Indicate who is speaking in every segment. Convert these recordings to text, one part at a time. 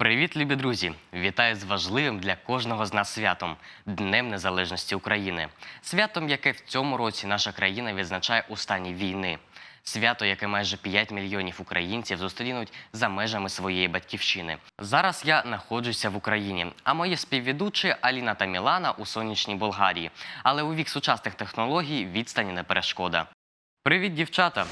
Speaker 1: Привіт, любі друзі! Вітаю з важливим для кожного з нас святом Днем Незалежності України. Святом, яке в цьому році наша країна відзначає у стані війни. Свято, яке майже 5 мільйонів українців зустрінуть за межами своєї батьківщини. Зараз я знаходжуся в Україні, а мої співведучі Аліна та Мілана у сонячній Болгарії. Але у вік сучасних технологій відстані не перешкода. Привіт, дівчата!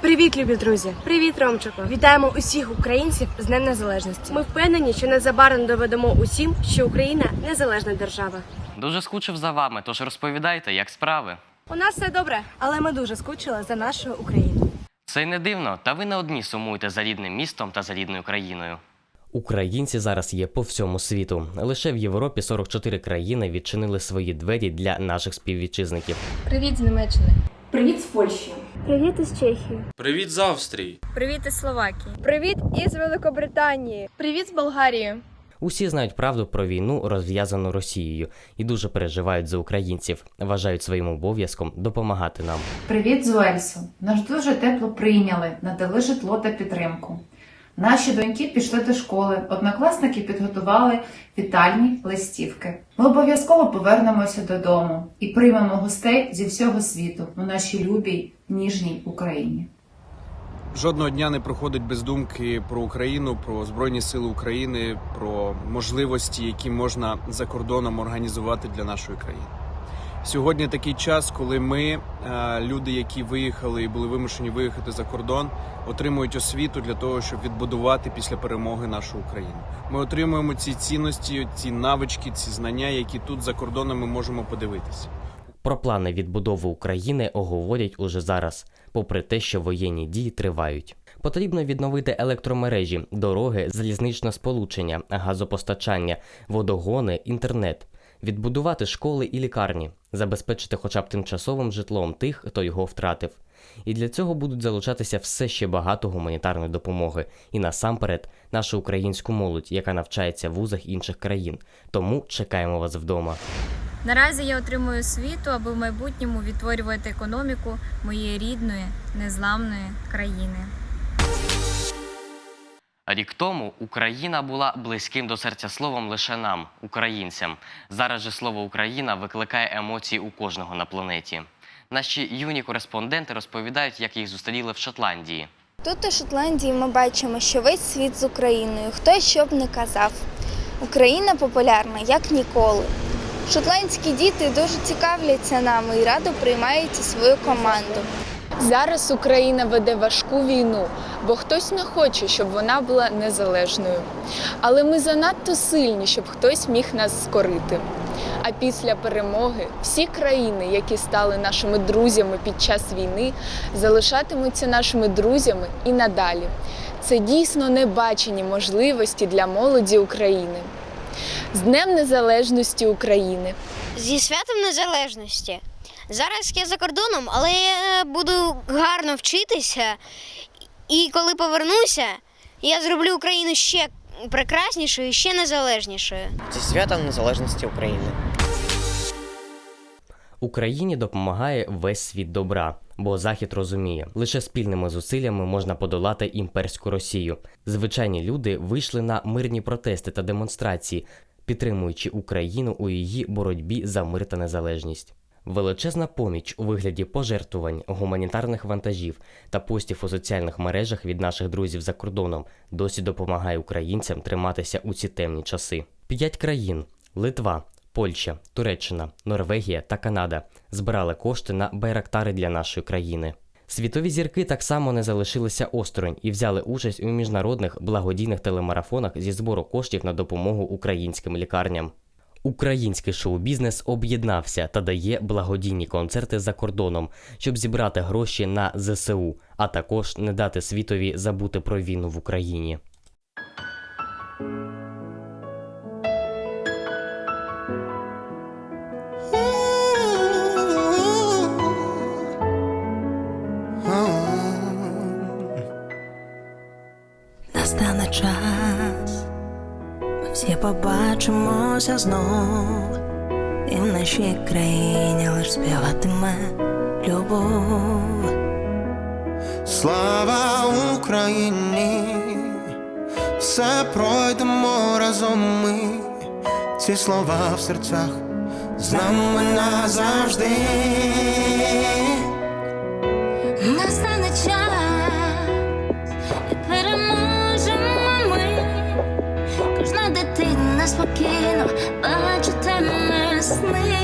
Speaker 2: Привіт, любі друзі! Привіт, Ромчику! Вітаємо усіх українців з Днем Незалежності. Ми впевнені, що незабаром доведемо усім, що Україна незалежна держава.
Speaker 1: Дуже скучив за вами, тож розповідайте, як справи.
Speaker 2: У нас все добре, але ми дуже скучили за нашою Україною.
Speaker 1: Це й не дивно, та ви не одні сумуєте за рідним містом та за рідною країною.
Speaker 3: Українці зараз є по всьому світу. Лише в Європі 44 країни відчинили свої двері для наших співвітчизників.
Speaker 4: Привіт з Німеччини.
Speaker 5: Привіт з Польщі.
Speaker 2: Привіт із Чехії.
Speaker 6: Привіт з Австрії.
Speaker 4: Привіт із Словакії.
Speaker 2: Привіт із Великобританії.
Speaker 4: Привіт з Болгарії.
Speaker 3: Усі знають правду про війну, розв'язану Росією, і дуже переживають за українців. Вважають своїм обов'язком допомагати нам.
Speaker 5: Привіт з Уельсу. Нас дуже тепло прийняли, надали житло та підтримку. Наші доньки пішли до школи, однокласники підготували вітальні листівки. Ми обов'язково повернемося додому і приймемо гостей зі всього світу у нашій любій ніжній Україні.
Speaker 6: Жодного дня не проходить без думки про Україну, про Збройні Сили України, про можливості, які можна за кордоном організувати для нашої країни. Сьогодні такий час, коли ми, е, люди, які виїхали і були вимушені виїхати за кордон, отримують освіту для того, щоб відбудувати після перемоги нашу Україну. Ми отримуємо ці цінності, ці навички, ці знання, які тут за кордоном ми можемо подивитися.
Speaker 3: Про плани відбудови України оговорять уже зараз, попри те, що воєнні дії тривають. Потрібно відновити електромережі, дороги, залізничне сполучення, газопостачання, водогони, інтернет, відбудувати школи і лікарні, забезпечити хоча б тимчасовим житлом тих, хто його втратив. І для цього будуть залучатися все ще багато гуманітарної допомоги, і насамперед нашу українську молодь, яка навчається в вузах інших країн. Тому чекаємо вас вдома.
Speaker 4: Наразі я отримую освіту, аби в майбутньому відтворювати економіку моєї рідної, незламної країни.
Speaker 1: Рік тому Україна була близьким до серця словом лише нам, українцям. Зараз же слово Україна викликає емоції у кожного на планеті. Наші юні кореспонденти розповідають, як їх зустріли в Шотландії.
Speaker 7: Тут у Шотландії ми бачимо, що весь світ з Україною, хто що б не казав. Україна популярна як ніколи. Шотландські діти дуже цікавляться нами і радо приймають свою команду.
Speaker 8: Зараз Україна веде важку війну, бо хтось не хоче, щоб вона була незалежною. Але ми занадто сильні, щоб хтось міг нас скорити. А після перемоги всі країни, які стали нашими друзями під час війни, залишатимуться нашими друзями і надалі. Це дійсно небачені можливості для молоді України. З Днем Незалежності України!
Speaker 9: Зі святом незалежності. Зараз я за кордоном, але я буду гарно вчитися. І коли повернуся, я зроблю Україну ще прекраснішою, ще незалежнішою.
Speaker 10: Зі святом незалежності України.
Speaker 3: Україні допомагає весь світ добра, бо Захід розуміє, лише спільними зусиллями можна подолати імперську Росію. Звичайні люди вийшли на мирні протести та демонстрації, підтримуючи Україну у її боротьбі за мир та незалежність. Величезна поміч у вигляді пожертвувань, гуманітарних вантажів та постів у соціальних мережах від наших друзів за кордоном досі допомагає українцям триматися у ці темні часи. П'ять країн Литва, Польща, Туреччина, Норвегія та Канада збирали кошти на байрактари для нашої країни. Світові зірки так само не залишилися осторонь і взяли участь у міжнародних благодійних телемарафонах зі збору коштів на допомогу українським лікарням. Український шоу-бізнес об'єднався та дає благодійні концерти за кордоном, щоб зібрати гроші на ЗСУ, а також не дати світові забути про війну в Україні.
Speaker 11: Настане час, всі побачимося знов, і в нашій країні лиш співатиме любов.
Speaker 12: Слава Україні! все пройдемо разом ми, ці слова в серцях з нами назавжди.
Speaker 11: Настане час, спокійно мене сни.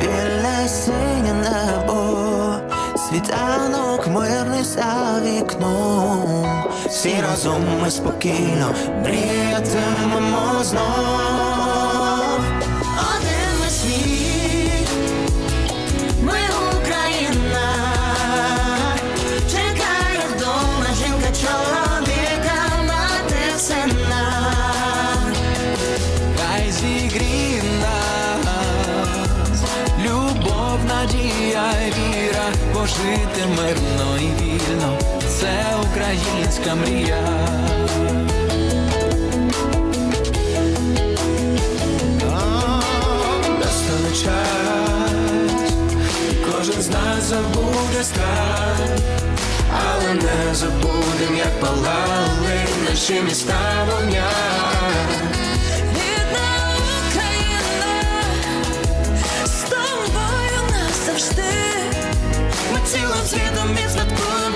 Speaker 12: Біле синє небо, світанок мирний за вікном. Всі разом ми спокійно мріятимемо знов. Жити мирно і вільно, це українська мрія. Настане кожен з нас забуде страх, але не забудем, як палали наші міста вогня.
Speaker 11: Рідна Україна, з тобою назавжди.
Speaker 12: Цілим світом відсвяткуємо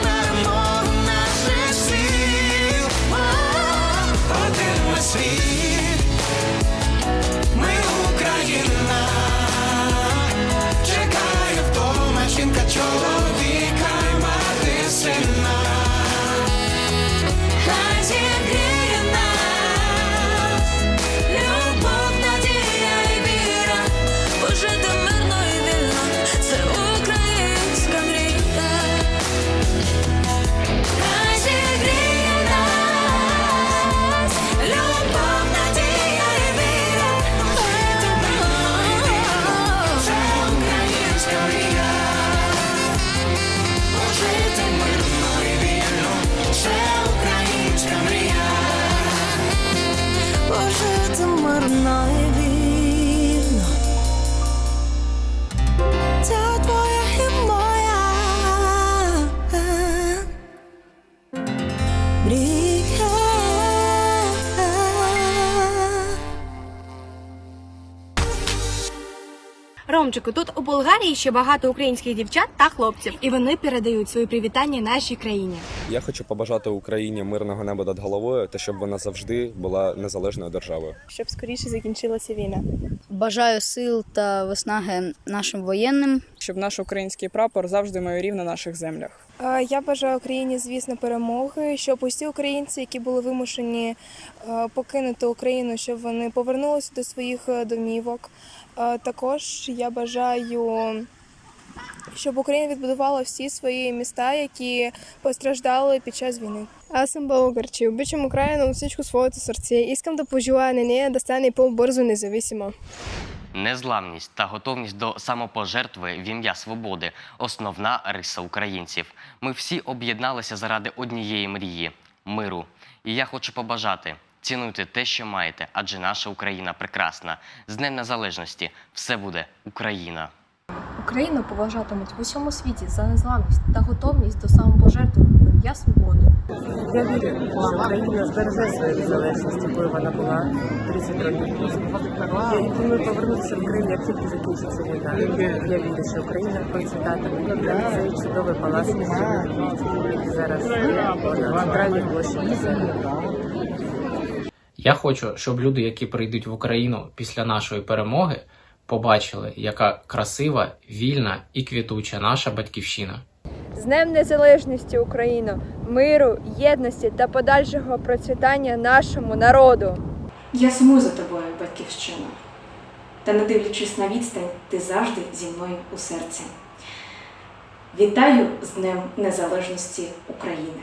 Speaker 2: Ромчику, тут у Болгарії ще багато українських дівчат та хлопців, і вони передають свої привітання нашій країні.
Speaker 13: Я хочу побажати Україні мирного неба над головою та щоб вона завжди була незалежною державою.
Speaker 2: Щоб скоріше закінчилася війна.
Speaker 14: Бажаю сил та виснаги нашим воєнним.
Speaker 8: Щоб наш український прапор завжди майорів на наших землях.
Speaker 2: Я бажаю Україні, звісно, перемоги, щоб усі українці, які були вимушені е, покинути Україну, щоб вони повернулися до своїх е, домівок. Е, Також я бажаю, щоб Україна відбудувала всі свої міста, які постраждали під час війни. Аз съм българчи. Обичам Украина от всичко своето сърце. Искам да пожелая на нея да стане по-бързо независима.
Speaker 1: Незламність та готовність до самопожертви в ім'я свободи основна риса українців. Ми всі об'єдналися заради однієї мрії миру. І я хочу побажати. Цінуйте те, що маєте, адже наша Україна прекрасна. З Днем Незалежності все буде Україна.
Speaker 2: Україну поважатимуть в усьому світі за незламність та готовність до самопожертви ім'я свободи.
Speaker 15: Я вірю, що Україна збереже свою незалежність, якою вона була 30 років тому. Я і планую повернутися в Крим, як тільки закінчиться війна. Я вірю, що Україна процвітатиме. Навіть цей чудовий палац квітів зараз є на центральній площі.
Speaker 16: Я хочу, щоб люди, які прийдуть в Україну після нашої перемоги, побачили, яка красива, вільна і квітуча наша батьківщина.
Speaker 2: З Днем Незалежності Україна, миру, єдності та подальшого процвітання нашому народу.
Speaker 17: Я сумую за тобою, батьківщина. Та не дивлячись на відстань, ти завжди зі мною у серці. Вітаю з Днем Незалежності України!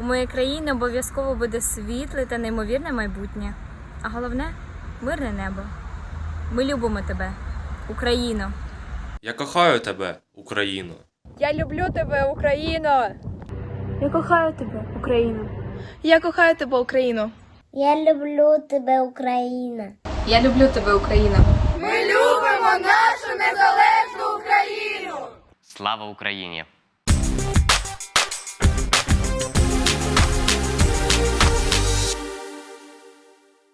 Speaker 4: У моїй країни обов'язково буде світле та неймовірне майбутнє. А головне мирне небо. Ми любимо тебе, Україно!
Speaker 18: Я кохаю тебе, Україно.
Speaker 2: Я люблю тебе, Україно! Я кохаю тебе, Україно! Я кохаю тебе, Україно!
Speaker 9: Я люблю тебе, Україна.
Speaker 8: Я люблю тебе, Україна.
Speaker 2: Ми любимо нашу незалежну Україну!
Speaker 1: Слава Україні!